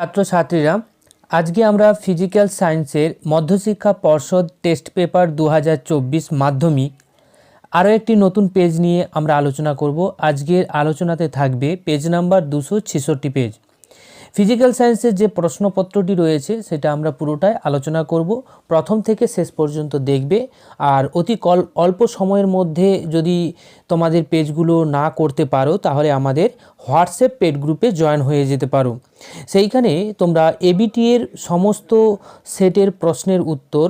ছাত্রছাত্রীরা, আজকে আমরা ফিজিক্যাল সায়েন্সের মধ্যশিক্ষা পর্ষদ টেস্ট পেপার দু হাজার চব্বিশ মাধ্যমিক আরও একটি নতুন পেজ নিয়ে আমরা আলোচনা করব। আজকের আলোচনাতে থাকবে পেজ নাম্বার দুশো পেজ ফিজিক্যাল সায়েন্সের যে প্রশ্নপত্রটি রয়েছে, সেটা আমরা পুরোটাই আলোচনা করব। প্রথম থেকে শেষ পর্যন্ত দেখবে। আর অতি কল, অল্প সময়ের মধ্যে যদি তোমাদের পেজগুলো না করতে পারো, তাহলে আমাদের হোয়াটসঅ্যাপ পেড গ্রুপে জয়েন হয়ে যেতে পারো। সেইখানে তোমরা এবিটি এর সমস্ত সেটের প্রশ্নের উত্তর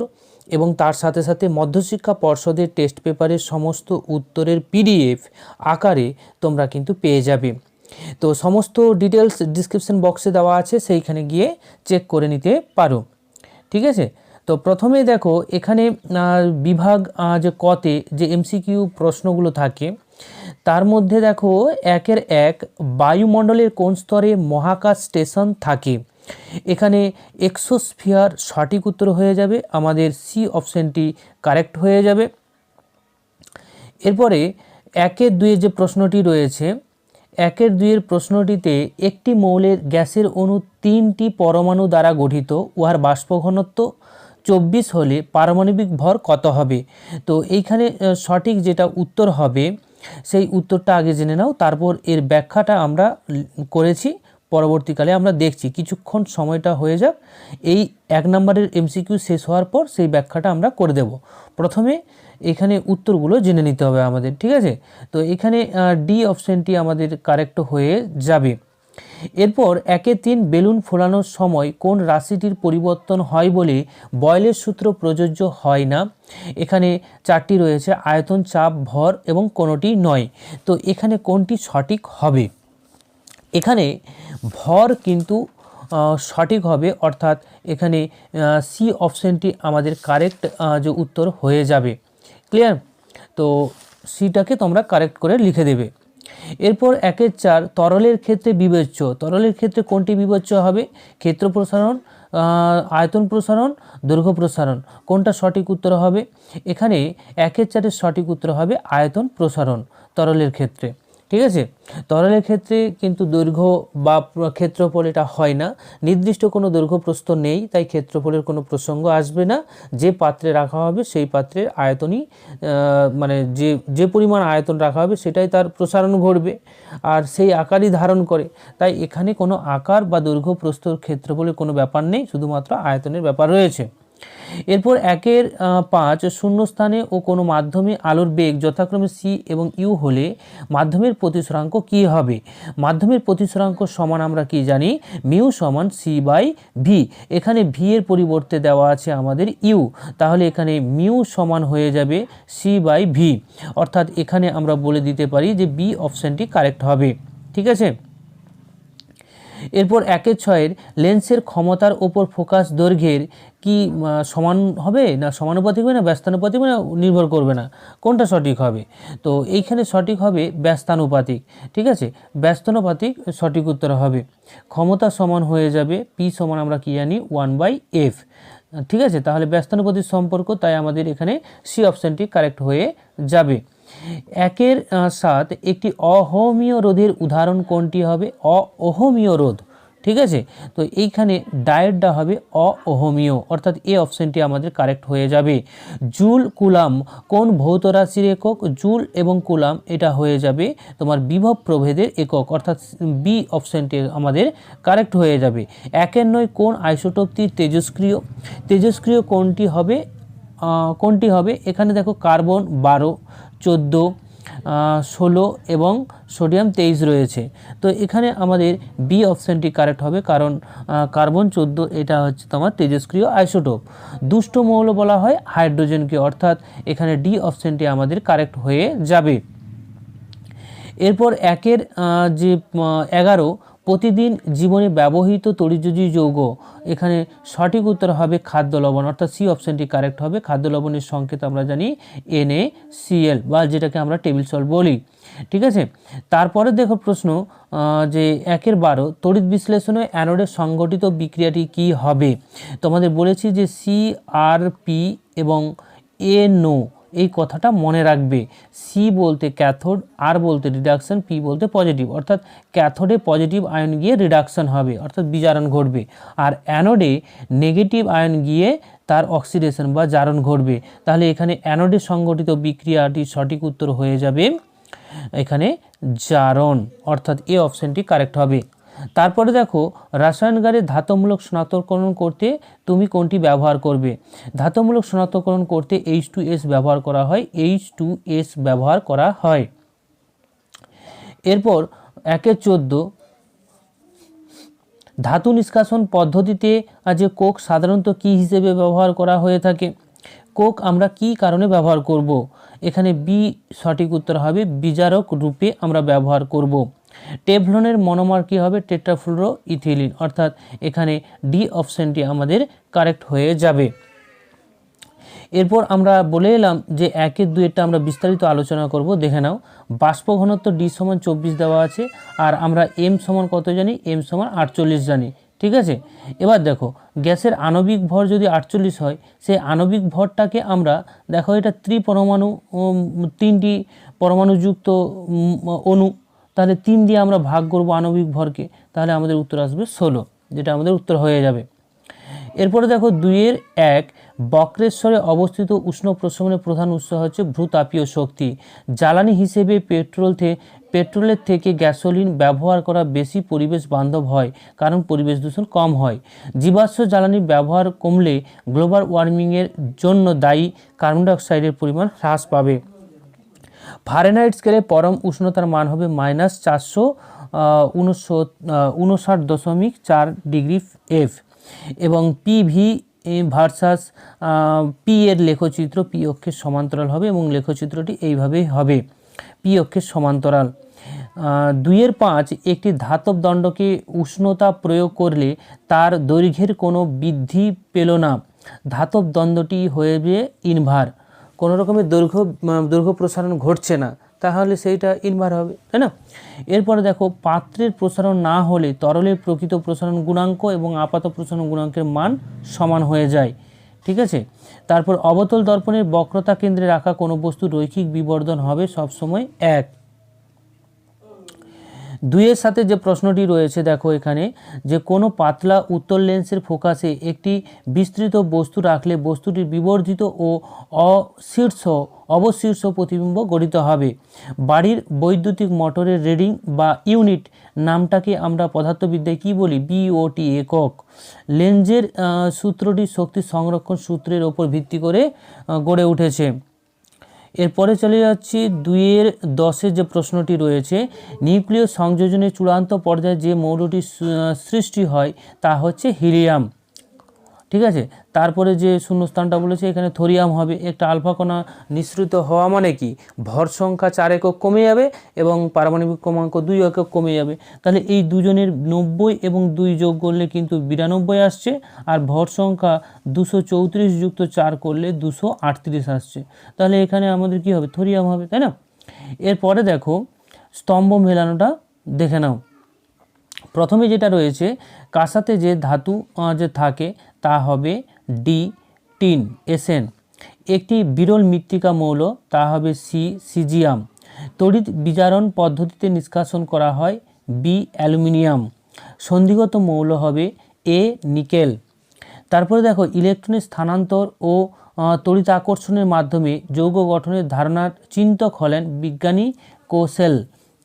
এবং তার সাথে সাথে মধ্যশিক্ষা পর্ষদের টেস্ট পেপারের সমস্ত উত্তরের পিডিএফ আকারে তোমরা কিন্তু পেয়ে যাবে। তো সমস্ত ডিটেলস ডিসক্রিপশন বক্সে দেওয়া আছে, সেইখানে গিয়ে চেক করে নিতে পারো। ঠিক আছে? তো প্রথমে দেখো, এখানে বিভাগ যে কতে যে এমসিকিউ প্রশ্নগুলো থাকে, তার মধ্যে দেখো, একের এক বায়ুমণ্ডলের কোন স্তরে মহাকাশ স্টেশন থাকে? এখানে এক্সোস্ফিয়ার সঠিক উত্তর হয়ে যাবে, আমাদের সি অপশানটি কারেক্ট হয়ে যাবে। এরপরে, একের দুইয়ের যে প্রশ্নটি রয়েছে একের দুইয়ের প্রশ্নটিতে একটি মৌলের গ্যাসের অণু তিনটি পরমাণু দ্বারা গঠিত, উহার বাষ্প ঘনত্ব চব্বিশ হলে পারমাণবিক ভর কত হবে? তো এইখানে সঠিক যেটা উত্তর হবে, সেই উত্তরটা আগে জেনে নাও, তারপর এর ব্যাখ্যাটা আমরা করেছি। পরবর্তীকালে আমরা দেখছি। কিছুক্ষণ সময়টা হয়ে যাক। এই এক নম্বরের এমসিকিউ শেষ হওয়ার পর সেই ব্যাখ্যাটা আমরা করে দেব। প্রথমে এখানে উত্তরগুলো জেনে নিতে হবে আমাদের, ঠিক আছে? তো এখানে ডি অপশানটি আমাদের কারেক্ট হয়ে যাবে। এরপর একে তিন বেলুন ফোলানোর সময় কোন রাশিটির পরিবর্তন হয় বলে বয়লের সূত্র প্রযোজ্য হয় না। এখানে চারটি রয়েছে, আয়তন, চাপ, ভর এবং কোনোটি নয়। তো এখানে কোনটি সঠিক হবে? এখানে ভর কিন্তু সঠিক হবে। অর্থাৎ এখানে সি অপশানটি আমাদের কারেক্ট যে উত্তর হয়ে যাবে। ক্লিয়ার তো সিটাকে তোমরা কারেক্ট করে লিখে দেবে। এরপর একের চার, তরলের ক্ষেত্রে বিবেচ্য। তরলের ক্ষেত্রে কোনটি বিবেচ্য হবে? ক্ষেত্র প্রসারণ আয়তন প্রসারণ, দৈর্ঘ্য প্রসারণ। কোনটা সঠিক উত্তর হবে? এখানে একের চারের সঠিক উত্তর হবে আয়তন প্রসারণ তরলের ক্ষেত্রে। ঠিক আছে? তরলের ক্ষেত্রে কিন্তু দৈর্ঘ্য বা ক্ষেত্রফল এটা হয় না। নির্দিষ্ট কোনো দৈর্ঘ্য প্রস্থ নেই, তাই ক্ষেত্রফলের কোনো প্রসঙ্গ আসবে না। যে পাত্রে রাখা হবে সেই পাত্রের আয়তনই মানে যে যে পরিমাণ আয়তন রাখা হবে সেটাই তার প্রসারণ ঘটবে। আর সেই আকারই ধারণ করে। তাই এখানে কোনো আকার বা দৈর্ঘ্য প্রস্থর ক্ষেত্রফলের কোনো ব্যাপার নেই, শুধুমাত্র আয়তনের ব্যাপার রয়েছে। এরপর একের পাঁচ শূন্যস্থানে ও কোনো মাধ্যমে আলোর বেগ যথাক্রমে সি এবং ইউ হলে মাধ্যমের প্রতিসরাঙ্ক কী হবে? মাধ্যমের প্রতিসরাঙ্ক সমান আমরা কি জানি? মিউ সমান সি বাই ভি এখানে ভি এর পরিবর্তে দেওয়া আছে আমাদের ইউ তাহলে এখানে মিউ সমান হয়ে যাবে সি বাই ভি অর্থাৎ এখানে আমরা বলে দিতে পারি যে বি অপশানটি কারেক্ট হবে। ঠিক আছে? এরপর একের ছয়ের লেন্সের ক্ষমতার ওপর ফোকাস দৈর্ঘ্যের কি সমান হবে না সমানুপাতিক হবে না, ব্যস্তানুপাতিক হবে না, নির্ভর করবে না? কোনটা সঠিক হবে? তো এইখানে সঠিক হবে ব্যস্তানুপাতিক, ঠিক আছে? ব্যস্তানুপাতিক সঠিক উত্তর হবে। ক্ষমতা সমান হয়ে যাবে পি সমান আমরা কি জানি? ওয়ান বাই এফ ঠিক আছে? তাহলে ব্যস্তানুপাতিক সম্পর্ক, তাই আমাদের এখানে সি অপশানটি কারেক্ট হয়ে যাবে। একের সাত একটি অহমীয় রোধের উদাহরণ কোনটি হবে? অহমীয় রোধ, ঠিক আছে? তো এইখানে ডায়েটটা হবে অহমীয় অর্থাৎ এ অপশানটি আমাদের কারেক্ট হয়ে যাবে। জুল কুলাম কোন ভৌত রাশির একক? জুল এবং কুলাম, এটা হয়ে যাবে তোমার বিভব প্রভেদের একক, অর্থাৎ বি অপশানটি আমাদের কারেক্ট হয়ে যাবে। একের নয় কোন আইসোটোপটি তেজস্ক্রিয়? তেজস্ক্রিয় কোনটি হবে? কোনটি হবে? এখানে দেখো কার্বন বারো, চোদ্দ ষোলো এবং সোডিয়াম তেইশ রয়েছে। তো এখানে আমাদের বি অপশানটি কারেক্ট হবে কারণ কার্বন চোদ্দ, এটা হচ্ছে তোমার তেজস্ক্রিয় আইসোটোপ। দুষ্ট মৌল বলা হয় হাইড্রোজেনকে, অর্থাৎ এখানে ডি অপশানটি আমাদের কারেক্ট হয়ে যাবে। এরপর একের যে এগারো প্রতিদিন জীবনে ব্যবহৃত তরিজুজি যৌগ এখানে সঠিক উত্তর হবে খাদ্য লবণ, অর্থাৎ সি অপশানটি কারেক্ট হবে। খাদ্য লবণের সংকেত আমরা জানি এন এ সিএল বা যেটাকে আমরা টেবিল সল্ট বলি। ঠিক আছে? তারপরে দেখো প্রশ্ন যে একের বারো, তড়িৎ বিশ্লেষণে অ্যানোডের সংগঠিত বিক্রিয়াটি কি হবে? তোমাদের বলেছি যে সি আর পি এবং এ নো এই কথাটা মনে রাখবে। সি বলতে ক্যাথোড আর বলতে রিডাকশন পি বলতে পজিটিভ অর্থাৎ ক্যাথোডে পজিটিভ আয়ন গিয়ে রিডাকশন হবে, অর্থাৎ বিজারণ ঘটবে। আর অ্যানোডে নেগেটিভ আয়ন গিয়ে তার অক্সিডেশন বা জারণ ঘটবে। তাহলে এখানে অ্যানোডে সংগঠিত বিক্রিয়াটি সঠিক উত্তর হয়ে যাবে, এখানে জারণ, অর্থাৎ এ অপশানটি কারেক্ট হবে। তারপরে দেখো, রাসায়নগারে ধাতুমূলক শনাক্তকরণ করতে তুমি কোনটি ব্যবহার করবে? ধাতুমূলক শনাক্তকরণ করতে এইচ টু এস ব্যবহার করা হয় এইচ টু এস ব্যবহার করা হয়। এরপর একের চোদ্দ, ধাতু নিষ্কাশন পদ্ধতিতে যে কোক সাধারণত কী হিসেবে ব্যবহার করা হয়ে থাকে? কোক আমরা কি কারণে ব্যবহার করব? এখানে বি সঠিক উত্তর হবে, বিজারক রূপে আমরা ব্যবহার করব। টেভলনের মনোমার কী হবে? Tetrafluoroethylene. অর্থাৎ এখানে ডি অপশানটি আমাদের কারেক্ট হয়ে যাবে। এরপর আমরা বলে এলাম যে একের দুয়েরটা আমরা বিস্তারিত আলোচনা করব। দেখে নাও, বাষ্প ঘনত্ব ডি সমান চব্বিশ দেওয়া আছে আর আমরা এম সমান কত জানি? এম সমান আটচল্লিশ জানি। ঠিক আছে? এবার দেখো, গ্যাসের আণবিক ভর যদি আটচল্লিশ হয়, সেই আণবিক ভরটাকে আমরা, দেখো এটা ত্রিপরমাণু তিনটি পরমাণুযুক্ত অণু তাহলে তিন দিয়ে আমরা ভাগ করব আণবিক ভরকে, তাহলে আমাদের উত্তর আসবে ষোলো, যেটা আমাদের উত্তর হয়ে যাবে। এরপরে দেখো দুইয়ের এক, বক্রেশ্বরে অবস্থিত উষ্ণ প্রশমনের প্রধান উৎস হচ্ছে ভূতাপীয় শক্তি। জ্বালানি হিসেবে পেট্রোল থেকে পেট্রোলের থেকে গ্যাসোলিন ব্যবহার করা বেশি পরিবেশ বান্ধব হয়, কারণ পরিবেশ দূষণ কম হয়। জীবাশ্ম জ্বালানির ব্যবহার কমলে গ্লোবাল ওয়ার্মিংয়ের জন্য দায়ী কার্বন ডাইঅক্সাইডের পরিমাণ হ্রাস পাবে। ফারেনহাইট স্কেলে পরম উষ্ণতার মান হবে মাইনাস চারশো উনষাট দশমিক চার ডিগ্রি এফ এবং পিভি ভার্সাস পি এর লেখচিত্র পি অক্ষের সমান্তরাল হবে এবং লেখচিত্রটি এইভাবেই হবে। পি অক্ষের সমান্তরাল। দুইয়ের পাঁচ, একটি ধাতব দণ্ডকে উষ্ণতা প্রয়োগ করলে তার দৈর্ঘ্যের কোনো বৃদ্ধি পেল না। ধাতব দণ্ডটি হয়ে ইনভার কোনো রকমের দৈর্ঘ্য দৈর্ঘ্য প্রসারণ ঘটছে না, তাহলে সেইটা ইনভার হবে, তাই না? এরপরে দেখো, পাত্রের প্রসারণ না হলে তরলের প্রকৃত প্রসারণ গুণাঙ্ক এবং আপাত প্রসারণ গুণাঙ্কের মান সমান হয়ে যায়, ঠিক আছে? তারপর অবতল দর্পণের বক্রতা কেন্দ্রে রাখা কোনো বস্তু রৈখিক বিবর্ধন হবে সবসময় এক। দুইয়ের সাথে যে প্রশ্নটি রয়েছে, দেখো এখানে, যে কোনো পাতলা উত্তর লেন্সের ফোকাসে একটি বিস্তৃত বস্তু রাখলে বস্তুটির বিবর্ধিত ও অশীর্ষ, অবশীর্ষ প্রতিবিম্ব গঠিত হবে। বাড়ির বৈদ্যুতিক মোটরের রেডিং বা ইউনিট নামটাকে আমরা পদার্থবিদ্যায় কী বলি? বিওটি একক। লেন্সের সূত্রটি শক্তি সংরক্ষণ সূত্রের ওপর ভিত্তি করে গড়ে উঠেছে। এরপরে চলে যাচ্ছি দুইয়ের দশের যে প্রশ্নটি রয়েছে, নিউক্লিয় সংযোজনের চূড়ান্ত পর্যায়ে যে মৌলটি সৃষ্টি হয় তা হচ্ছে হিলিয়াম। ঠিক আছে? তারপরে যে শূন্যস্থানটা বলেছে, এখানে থোরিয়াম হবে। একটা আলফা কণা নিঃসৃত হওয়া মানে কি? ভর সংখ্যা চার একক কমে যাবে এবং পারমাণবিক ক্রমাঙ্ক দুই একক কমে যাবে। তাহলে এই দুজনের নব্বই এবং দুই যোগ করলে কিন্তু বিরানব্বই আসছে, আর ভর সংখ্যা দুশো চৌত্রিশ যুক্ত চার করলে দুশো আটত্রিশ আসছে। তাহলে এখানে আমাদের কি হবে? থোরিয়াম হবে, তাই না? এরপরে দেখো, স্তম্ভ মেলানোটা দেখে নাও। প্রথমে যেটা রয়েছে, কাঁসাতে যে ধাতু যে থাকে, তা হবে ডি টিন এসএন একটি বিরল মৃত্তিকা মৌল, তা হবে সি সিজিয়াম। তড়িৎ বিজারণ পদ্ধতিতে নিষ্কাশন করা হয় বি অ্যালুমিনিয়াম। সন্ধিগত মৌল হবে এ নিকেল। তারপরে দেখো, ইলেকট্রনের স্থানান্তর ও তড়িৎ আকর্ষণের মাধ্যমে যৌগ গঠনের ধারণার চিন্তক হলেন বিজ্ঞানী কোসেল।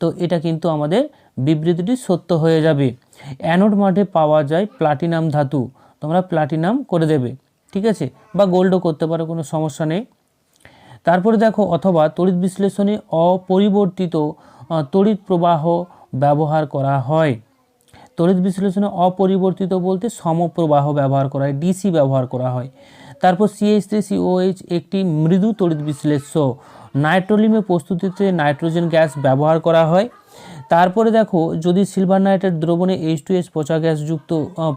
তো এটা কিন্তু আমাদের বিবৃতিটি সত্য হয়ে যাবে। অ্যানোড মাঠে পাওয়া যায় প্লাটিনাম ধাতু। তোমরা প্লাটিনাম করে দেবে, ঠিক আছে? বা গোল্ডও করতে পারো, কোনো সমস্যা নেই। তারপরে দেখো, অথবা তড়িৎ বিশ্লেষণে অপরিবর্তিত তড়িৎ প্রবাহ ব্যবহার করা হয়। তড়িৎ বিশ্লেষণে অপরিবর্তিত বলতে সমপ্রবাহ ব্যবহার করা হয়, ডিসি ব্যবহার করা হয়। তারপর সিএইচ থ্রি সিওএইচ একটি মৃদু তড়িৎ বিশ্লেষ্য। নাইট্রোলিমে প্রস্তুতিতে নাইট্রোজেন গ্যাস ব্যবহার করা হয়। তারপরে দেখো, যদি সিলভার নাইট্রেট দ্রবণে এইচ টু এস পচা গ্যাস যুক্ত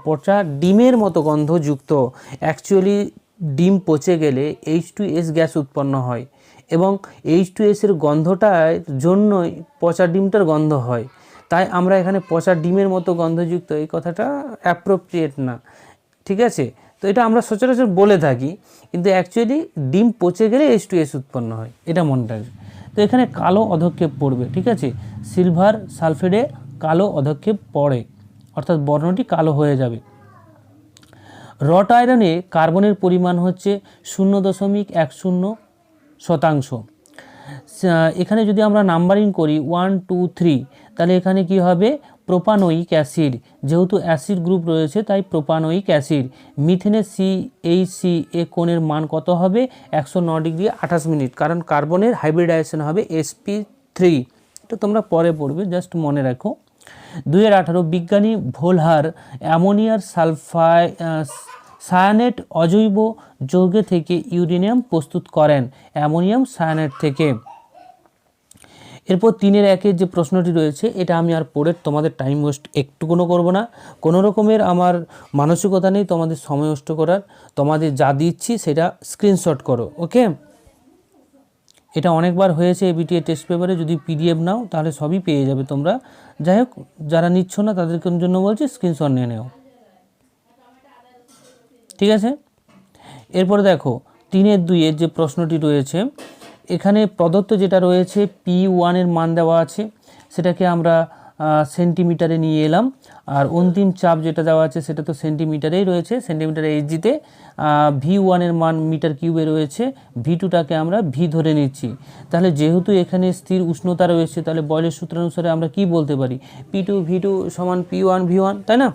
পচা ডিমের মতো গন্ধযুক্ত অ্যাকচুয়ালি ডিম পচে গেলে এইচ টু এস গ্যাস উৎপন্ন হয় এবং এইচ টু এসের গন্ধটার জন্যই পচা ডিমটার গন্ধ হয়। তাই আমরা এখানে পচা ডিমের মতো গন্ধযুক্ত এই কথাটা অ্যাপ্রোপ্রিয়েট না। ঠিক আছে? তো এটা আমরা সচরাচর বলে থাকি, কিন্তু অ্যাকচুয়ালি ডিম পচে গেলে এইচ টু এস উৎপন্ন হয়। এটা মনে রাখবে তো এখানে কালো অধক্ষেপ পড়বে, ঠিক আছে? সিলভার সালফেডে কালো অধক্ষেপ পড়ে, অর্থাৎ বর্ণটি কালো হয়ে যাবে। রট আয়রনে কার্বনের পরিমাণ হচ্ছে শূন্য দশমিক এক শূন্য শতাংশ। এখানে যদি আমরা নাম্বারিং করি ওয়ান টু থ্রি তাহলে এখানে কি হবে? Propanoic acid. যেহেতু অ্যাসিড গ্রুপ রয়েছে, তাই প্রোপানোয়িক অ্যাসিড। মিথেনের সি এইচ সি এ কোণের মান কত হবে? একশো ন ডিগ্রি আঠাশ মিনিট। কারণ কার্বনের হাইব্রিডাইজেশন হবে এসপি থ্রি। তো তোমরা পরে পড়বে, জাস্ট মনে রাখো। দুইয়ের আঠারো বিজ্ঞানী ভোলহার অ্যামোনিয়ার সালফাই সায়ানেট অজৈব যৌগে থেকে ইউরেনিয়াম প্রস্তুত করেন, অ্যামোনিয়াম সায়ানেট থেকে। এরপর তিনের একের যে প্রশ্নটি রয়েছে, এটা আমি আর পড়ে তোমাদের টাইম ওয়েস্ট একটুকুনো করব না। কোনো রকমের আমার মানসিকতা নেই, তোমাদের সময় নষ্ট করার। তোমাদের যা দিচ্ছি, সেটা স্ক্রিনশট করো ওকে এটা অনেকবার হয়েছে এবিটিএ টেস্ট পেপারে যদি পিডিএফ নাও, তাহলে সবই পেয়ে যাবে তোমরা। যাই হোক, যারা নিচ্ছ না তাদের জন্য বলছি স্ক্রিনশট নিয়ে নেও। ঠিক আছে? এরপরে দেখো, তিনের দুইয়ের যে প্রশ্নটি রয়েছে এখানে প্রদত্ত যেটা রয়েছে পি ওয়ানের মান দেওয়া আছে, সেটাকে আমরা সেন্টিমিটারে নিয়ে এলাম। আর অন্তিম চাপ যেটা দেওয়া আছে, সেটা তো সেন্টিমিটারেই রয়েছে। সেন্টিমিটার এইচজিতে ভি ওয়ানের মান মিটার কিউবে রয়েছে। ভি টুটাকে আমরা ভি ধরে নিচ্ছি। তাহলে যেহেতু এখানে স্থির উষ্ণতা রয়েছে, তাহলে বয়লের সূত্রানুসারে আমরা কি বলতে পারি? পি টু ভি টু সমান পি ওয়ান ভি ওয়ান তাই না?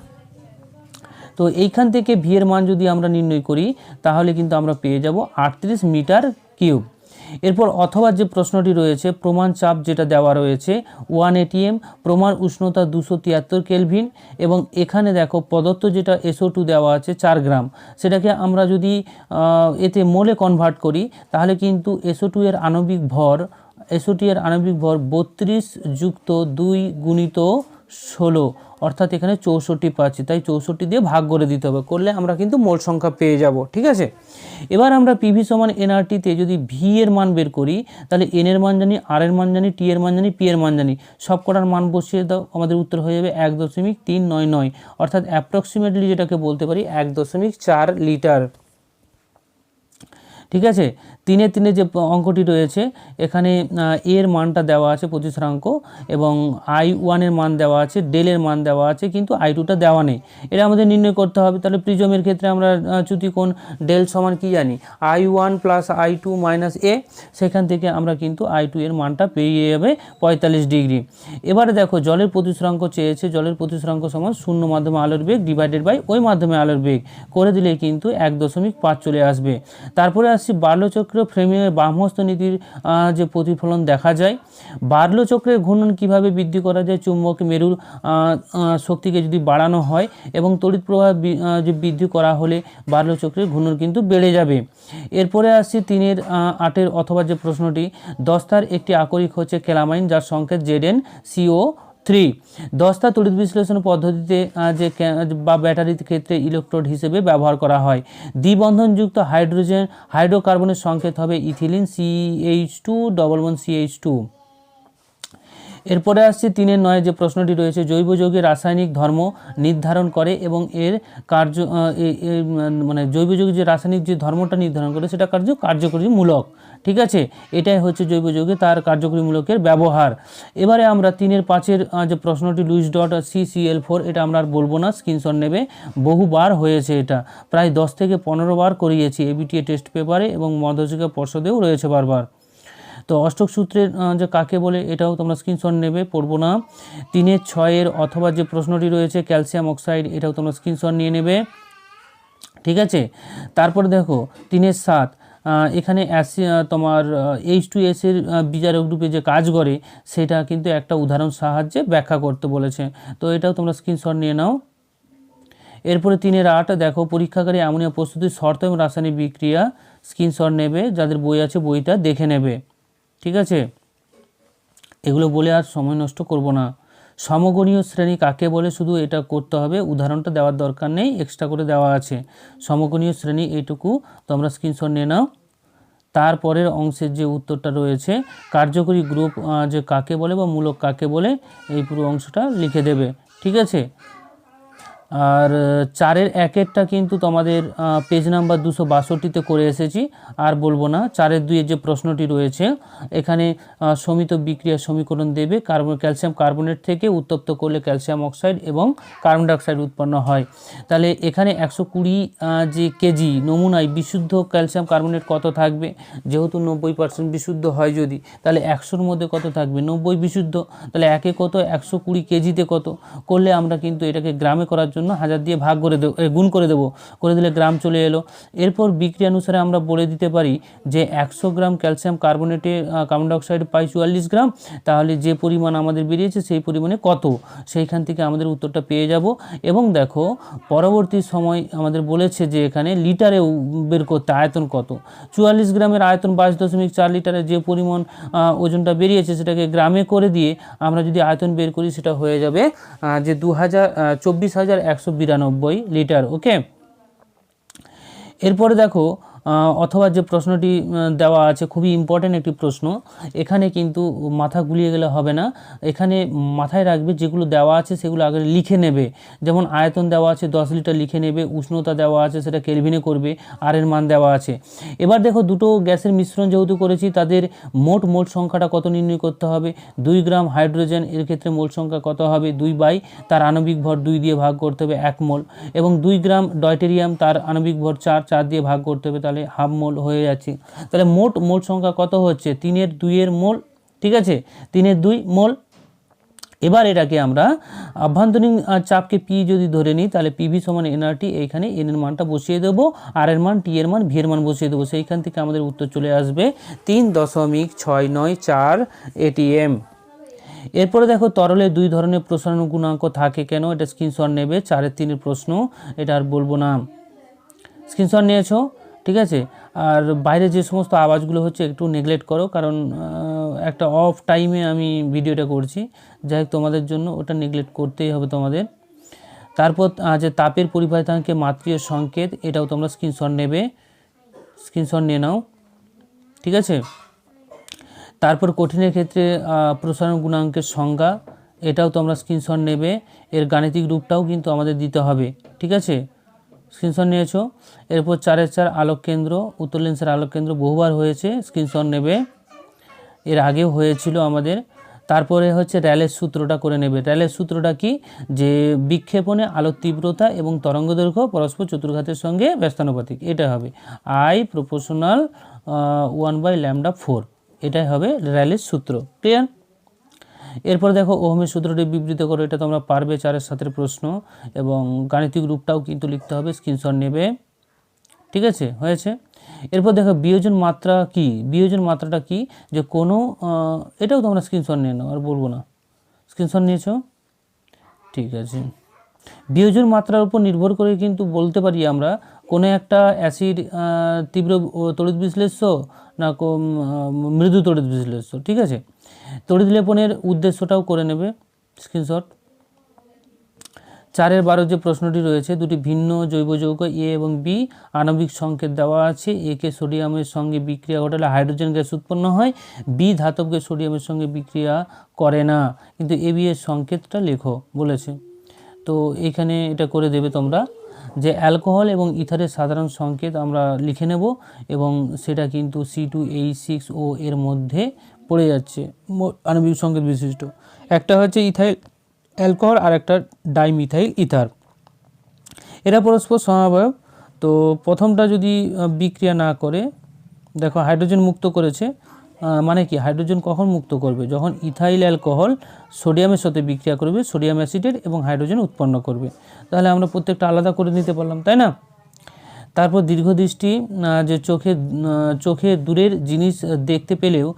তো এইখান থেকে ভি এর মান যদি আমরা নির্ণয় করি, তাহলে কিন্তু আমরা পেয়ে যাব আটত্রিশ মিটার কিউব। এরপর অথবা যে প্রশ্নটি রয়েছে, প্রমাণ চাপ যেটা দেওয়া রয়েছে ওয়ান এটিএম প্রমাণ উষ্ণতা দুশো তিয়াত্তর কেলভিন এবং এখানে দেখো প্রদত্ত যেটা এসও টু দেওয়া আছে চার গ্রাম। সেটাকে আমরা যদি এতে মোলে কনভার্ট করি, তাহলে কিন্তু এসও টু এর আণবিক ভর এসওটি এর আণবিক ভর বত্রিশ যুক্ত দুই গুণিত ষোলো, অর্থাৎ এখানে চৌষট্টি পাচ্ছি, তাই চৌষট্টি দিয়ে ভাগ করে দিতে হবে, করলে আমরা কিন্তু মোল সংখ্যা পেয়ে যাব, ঠিক আছে? এবার আমরা পিভি সমান এনআরটিতে যদি ভি এর মান বের করি, তাহলে এন এর মান জানি আর এর মান জানি টি এর মান জানি পি এর মান জানি সব কটার মান বসিয়ে দাও, আমাদের উত্তর হয়ে যাবে এক দশমিক তিন নয় নয়, অর্থাৎ অ্যাপ্রক্সিমেটলি যেটাকে বলতে পারি, এক দশমিক চার লিটার, ঠিক আছে? তিনে তিনে যে অঙ্কটি রয়েছে, এখানে এর মানটা দেওয়া আছে প্রতিসরাঙ্ক এবং আই ওয়ানের মান দেওয়া আছে ডেলের মান দেওয়া আছে, কিন্তু আই টুটা দেওয়া নেই। এটা আমাদের নির্ণয় করতে হবে। তাহলে প্রিজমের ক্ষেত্রে আমরা চ্যুতিকোণ ডেল সমান কি জানি? I one plus I two minus A, সেখান থেকে আমরা কিন্তু আই টু এর মানটা পেয়ে যাবে পঁয়তাল্লিশ ডিগ্রি। এবারে দেখো, জলের প্রতিসরাঙ্ক চেয়েছে, জলের প্রতিসরাঙ্ক সমান শূন্য মাধ্যমে আলোর বেগ ডিভাইডেড বাই ওই মাধ্যমে আলোর বেগ। করে দিলে কিন্তু এক দশমিক পাঁচ চলে আসবে। তারপরে আসছি বার্লো চক্র ফ্রেমে ব্রাহ্মস্ত নীতির যে প্রতিফলন দেখা যায় বার্লো চক্রের ঘূর্ণন কীভাবে বৃদ্ধি করা যায়, চুম্বক মেরুর শক্তিকে যদি বাড়ানো হয় এবং তড়িৎ প্রবাহ যে বৃদ্ধি করা হলে বার্লো চক্রের ঘূর্ণন কিন্তু বেড়ে যাবে। এরপরে আসছি তিনের আটের অথবা যে প্রশ্নটি, দস্তার একটি আকরিক হচ্ছে ক্যালামাইন, যার সংকেত জেড এন সিও থ্রি। দস্তা তড়িৎ বিশ্লেষণ পদ্ধতিতে যে বা ব্যাটারির ক্ষেত্রে ইলেকট্রোড হিসেবে ব্যবহার করা হয়। দ্বিবন্ধনযুক্ত হাইড্রোজেন, হাইড্রোকার্বনের সংকেত হবে ethylene C H two double one C H two এরপরে আসছে তিনের নয়, যে প্রশ্নটি রয়েছে, জৈব যৌগের রাসায়নিক ধর্ম নির্ধারণ করে এবং এর কার্য মানে জৈব যৌগের যে রাসায়নিক যে ধর্মটা নির্ধারণ করে, সেটা কার্য কার্যকরীমূলক ঠিক আছে? এটাই হচ্ছে জৈব যৌগে তার কার্যকরীমূলকের ব্যবহার। এবারে আমরা তিনের পাঁচের যে প্রশ্নটি Lewis dot C C L four এটা আমরা আর বলব না, স্ক্রিনশট নেবে। বহুবার হয়েছে এটা। প্রায় দশ থেকে পনেরো বার করিয়েছি এবিটিএ টেস্ট পেপারে এবং মধ্যশিক্ষা পর্ষদেও রয়েছে বারবার। তো অষ্টক সূত্রের যে কাকে বলে এটাও তোমরা স্ক্রিনশট নেবে, পড়ব না। তিনের ছয়ের অথবা যে প্রশ্নটি রয়েছে, ক্যালসিয়াম অক্সাইড, এটাও তোমরা স্ক্রিনশট নিয়ে নেবে। ঠিক আছে? তারপরে দেখো, তিনের সাত। এখানে অ্যাসি তোমার এইচ টু এসের বিজারক রূপে যে কাজ করে, সেটা কিন্তু একটা উদাহরণ সাহায্যে ব্যাখ্যা করতে বলেছে। তো এটাও তোমরা স্ক্রিনশট নিয়ে নাও। এরপরে তিনের আট, দেখো, পরীক্ষাগারে অ্যামোনিয়া প্রস্তুতির শর্ত এবং রাসায়নিক বিক্রিয়া স্ক্রিনশট নেবে, যাদের বই আছে বইটা দেখে নেবে। ঠিক আছে? এগুলো বলে আর সময় নষ্ট করব না। সমগণীয় শ্রেণি কাকে বলে? শুধু এটা করতে হবে, উদাহরণটা দেওয়ার দরকার নেই এক্সট্রা করে দেওয়া আছে। সমগণীয় শ্রেণি এইটুকু তোমরা স্ক্রিনশট নিয়ে নাও। তারপরের অংশের যে উত্তরটা রয়েছে, কার্যকরী গ্রুপ যে কাকে বলে বা মূলক কাকে বলে, এই পুরো অংশটা লিখে দেবে। ঠিক আছে? আর চারের একেরটা কিন্তু তোমাদের পেজ নাম্বার দুশো বাষট্টিতে করে এসেছি। আর বলব না, চারের দুইয়ের যে প্রশ্নটি রয়েছে, এখানে সমিত বিক্রিয়ার সমীকরণ দেবে। কার্বন, ক্যালসিয়াম কার্বনেট থেকে উত্তপ্ত করলে ক্যালসিয়াম অক্সাইড এবং কার্বন ডাইঅক্সাইড উৎপন্ন হয়। তাহলে এখানে একশো কুড়ি যে কেজি নমুনায় বিশুদ্ধ ক্যালসিয়াম কার্বনেট কত থাকবে? যেহেতু নব্বই পার্সেন্ট বিশুদ্ধ হয় যদি, তাহলে একশোর মধ্যে কত থাকবে? নব্বই বিশুদ্ধ। তাহলে একে কত? একশো কুড়ি কেজিতে কত? করলে আমরা কিন্তু এটাকে গ্রামে করার জন্য হাজার দিয়ে ভাগ করে দেবো গুণ করে দেবো। করে দিলে গ্রাম চলে এলো। এরপর বিক্রিয়া অনুসারে আমরা বলে দিতে পারি যে একশো গ্রাম ক্যালসিয়াম কার্বনেটে কার্বন ডাইঅক্সাইড পাই চুয়াল্লিশ গ্রাম। তাহলে যে পরিমাণ আমাদের বেরিয়েছে সেই পরিমাণে কত? সেইখান থেকে আমাদের উত্তরটা পেয়ে যাব। এবং দেখো, পরবর্তী সময় আমাদের বলেছে যে এখানে লিটারে বের করতে, আয়তন কত? চুয়াল্লিশ গ্রামের আয়তন বাইশ দশমিক চার লিটারে যে পরিমাণ ওজনটা বেরিয়েছে সেটাকে গ্রামে করে দিয়ে আমরা যদি আয়তন বের করি সেটা হয়ে যাবে যে দু হাজার চব্বিশ হাজার একশো বিরানব্বই লিটার ওকে? এরপরে দেখো অথবা যে প্রশ্নটি দেওয়া আছে, খুবই ইম্পর্ট্যান্ট একটি প্রশ্ন। এখানে কিন্তু মাথা গুলিয়ে গেলে হবে না। এখানে মাথায় রাখবে, যেগুলো দেওয়া আছে সেগুলো আগে লিখে নেবে। যেমন আয়তন দেওয়া আছে, দশ লিটার লিখে নেবে। উষ্ণতা দেওয়া আছে, সেটা কেলভিনে করবে। আর এর মান দেওয়া আছে। এবার দেখো, দুটো গ্যাসের মিশ্রণ যেহেতু করেছি, তাদের মোট মোট সংখ্যাটা কত নির্ণয় করতে হবে? দুই গ্রাম হাইড্রোজেন, এর ক্ষেত্রে মোট সংখ্যা কত হবে? দুই বাই, তার আণবিক ভর দুই দিয়ে ভাগ করতে হবে এক মোল। এবং দুই গ্রাম ডয়টেরিয়াম, তার আণবিক ভর চার চার দিয়ে ভাগ করতে হবে, তাহলে হাফ মোল হয়ে যাচ্ছে। তাহলে মোট মোট সংখ্যা কত হচ্ছে? তিনের দুইয়ের মোল, ঠিক আছে? তিনের দুই মোল। এবার এটাকে আমরা আভ্যন্তরীণ চাপকে পি যদি ধরে নিই, তাহলে পিভি সমান এনআরটি এইখানে এন এর মানটা বসিয়ে দেবো। আর এর মান টি এর মান ভি এর মান বসিয়ে দেবো। সেইখান থেকে আমাদের উত্তর চলে আসবে তিন দশমিক ছয় নয় চার এটিএম এরপরে দেখো তরলে দুই ধরনের প্রসারণ গুণাঙ্ক থাকে কেন? এটা স্ক্রিনশট নেবে, চারের তিনের প্রশ্ন, এটা আর বলব না। স্ক্রিনশট নিয়েছো? ঠিক আছে? আর বাইরে যে সমস্ত আওয়াজগুলো হচ্ছে একটু নেগলেক্ট করো, কারণ একটা অফ টাইমে আমি ভিডিওটা করছি। যাই হোক, তোমাদের জন্য ওটা নেগলেক্ট করতেই হবে তোমাদের। তারপর যে তাপের পরিবাহিতাঙ্কে মাতৃয় সংকেত, এটাও তোমরা স্ক্রিনশট নেবে। স্ক্রিনশট নিয়ে নাও। ঠিক আছে? তারপর কঠিনের ক্ষেত্রে প্রসারণ গুণাঙ্কের সংজ্ঞা, এটাও তোমরা স্ক্রিনশট নেবে। এর গাণিতিক রূপটাও কিন্তু আমাদের দিতে হবে। ঠিক আছে? স্ক্রিনশট নিয়েছো। এরপর চারের চার আলোক কেন্দ্র, উত্তর লেন্সের আলোক কেন্দ্র বহুবার হয়েছে, স্ক্রিনশট নেবে। এর আগেও হয়েছিল আমাদের। তারপরে হচ্ছে র্যালের সূত্রটা করে নেবে। র্যালের সূত্রটা কি? যে বিক্ষেপণে আলোর তীব্রতা এবং তরঙ্গ দৈর্ঘ্য পরস্পর চতুর্ঘাতের সঙ্গে ব্যস্তানুপাতিক। এটা হবে I proportional one by lambda four এটাই হবে র্যালের সূত্র। ক্লিয়ার এরপর দেখো ওহমের সূত্রটি বিবৃত করো, এটা তোমরা পারবে চারের সাথের প্রশ্ন এবং গাণিতিক রূপটাও কিন্তু লিখতে হবে স্ক্রিনশট নেবে। ঠিক আছে? হয়েছে? এরপর দেখো বিয়োজন মাত্রা কি? বিয়োজন মাত্রাটা কি? যে কোনো এটাও তোমরা স্ক্রিনশট নিয়ে নাও, আর বলব না। স্ক্রিনশট নিয়েছো? ঠিক আছে। বিয়োজন মাত্রার উপর নির্ভর করে কিন্তু বলতে পারি আমরা, কোনো একটা অ্যাসিড তীব্র তড়িৎ বিশ্লেষ্য না মৃদু তড়িৎ বিশ্লেষ্য, ঠিক আছে? তড়িৎ লেপনের উদ্দেশ্যটাও করে নেবে স্ক্রিনশট চারের বারো যে প্রশ্নটি রয়েছে, দুটি ভিন্ন জৈব যৌগ, এ এবং বি, আণবিক সংকেত দেওয়া আছে। এ কে সোডিয়ামের সঙ্গে বিক্রিয়া ঘটালে হাইড্রোজেন গ্যাস উৎপন্ন হয়, বি ধাতবকে সোডিয়ামের সঙ্গে বিক্রিয়া করে না। কিন্তু এ বি এর সংকেতটা লেখো, বলেছে। তো এখানে এটা করে দেবে তোমরা যে অ্যালকোহল এবং ইথারের সাধারণ সংকেত আমরা লিখে নেব এবং সেটা কিন্তু C two H six O এর মধ্যে পড়ে যাচ্ছে আণবিক সংকেত বিশিষ্ট। একটা হচ্ছে ইথাইল অ্যালকোহল, আর একটা ডাইমিথাইল ইথার। এরা পরস্পর সমাবয়ব তো প্রথমটা যদি বিক্রিয়া না করে, দেখো হাইড্রোজেন মুক্ত করেছে মানে কি? হাইড্রোজেন কখন মুক্ত করবে? যখন ইথাইল অ্যালকোহল সোডিয়ামের সাথে বিক্রিয়া করবে, সোডিয়াম অ্যাসিডের এবং হাইড্রোজেন উৎপন্ন করবে। তাহলে আমরা প্রত্যেকটা আলাদা করে নিতে পারলাম, তাই না? তারপর দীর্ঘদৃষ্টি যে চোখে চোখে দূরের জিনিস দেখতে পেলেও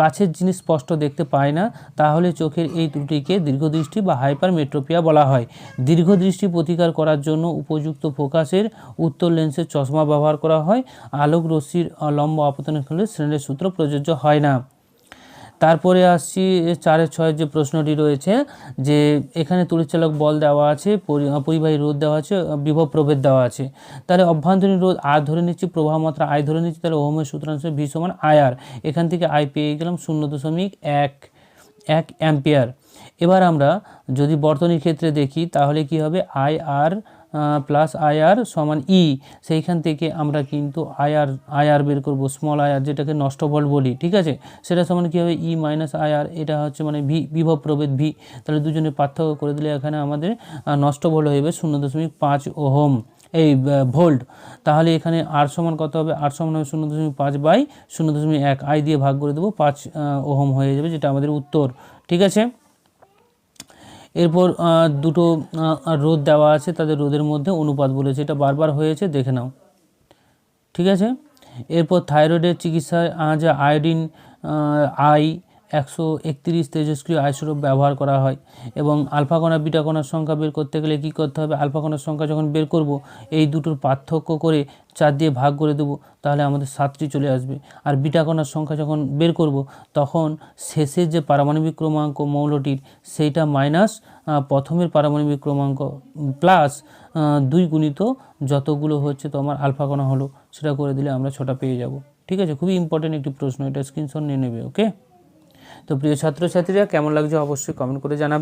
কাছের জিনিস স্পষ্ট দেখতে পায় না, তাহলে চোখের এই ত্রুটিকে দীর্ঘদৃষ্টি বা হাইপার মেট্রোপিয়া বলা হয়। দীর্ঘদৃষ্টি প্রতিকার করার জন্য উপযুক্ত ফোকাসের উত্তর লেন্সের চশমা ব্যবহার করা হয়। আলোক রশ্মির লম্ব আপতনের ফলে শ্রেণির সূত্র প্রযোজ্য হয় না। তারপরে আসছি চারের ছয়ের যে প্রশ্নটি রয়েছে যে এখানে তড়িৎচালক বল দেওয়া আছে, পরি- পরিবাহী রোধ দেওয়া আছে বিভব প্রভেদ দেওয়া আছে। তাহলে অভ্যন্তরীণ রোধ আর ধরে নিচ্ছি, প্রবাহ মাত্রা আয় ধরে নিচ্ছি, তাহলে ওহমের সূত্রাংশ ভি সমান আয়ার এখান থেকে আই পেয়ে গেলাম শূন্য দশমিক এক এক অ্যাম্পিয়ার। এবার আমরা যদি বর্তনীর ক্ষেত্রে দেখি, তাহলে কি হবে? I R plus I R সমান ই সেইখান থেকে আমরা কিন্তু আই আর বের করব স্মল আই আর যেটাকে নষ্ট বল বলি, ঠিক আছে? সেটা সমান কী হবে? ই মাইনাস আই আর এটা হচ্ছে মানে ভি, বিভব প্রভেদ ভি তাহলে দুজনের পার্থক্য করে দিলে এখানে আমাদের নষ্ট বল হয়ে যাবে শূন্য দশমিক পাঁচ ওহম, এই ভোল্ট তাহলে এখানে আর সমান কত হবে? আর সমান হবে শূন্য দশমিক পাঁচ বাই শূন্য দশমিক এক আই দিয়ে ভাগ করে দেবো, পাঁচ ওহম হয়ে যাবে, যেটা আমাদের উত্তর, ঠিক আছে? এরপর দুটো রোদ দেওয়া আছে, তাদের রোদের মধ্যে অনুপাত বলেছে। এটা বারবার হয়েছে, দেখে নাও। ঠিক আছে? এরপর থাইরয়েডের চিকিৎসায় যে আয়োডিন আই একশো একত্রিশ তেজস্ক্রিয় আইসোটোপ ব্যবহার করা হয় এবং আলফা কণা বিটা কণার সংখ্যা বের করতে গেলে কী করতে হবে? আলফা কণার সংখ্যা যখন বের করব, এই দুটোর পার্থক্য করে চার দিয়ে ভাগ করে দেবো, তাহলে আমাদের সাতটি চলে আসবে। আর বিটা কণার সংখ্যা যখন বের করব, তখন শেষের যে পারমাণবিক ক্রমাঙ্ক মৌলটির, সেইটা মাইনাস প্রথমের পারমাণবিক ক্রমাঙ্ক প্লাস দুই গুণিত যতগুলো হচ্ছে তোমার আলফা কণা হলো, সেটা করে দিলে আমরা ছটা পেয়ে যাব। ঠিক আছে? খুবই ইম্পর্টেন্ট একটি প্রশ্ন, এটা স্ক্রিনশট নিয়ে নেবে ওকে তো প্রিয় ছাত্রছাত্রীরা কেমন লাগছে অবশ্যই কমেন্ট করে জানাবে।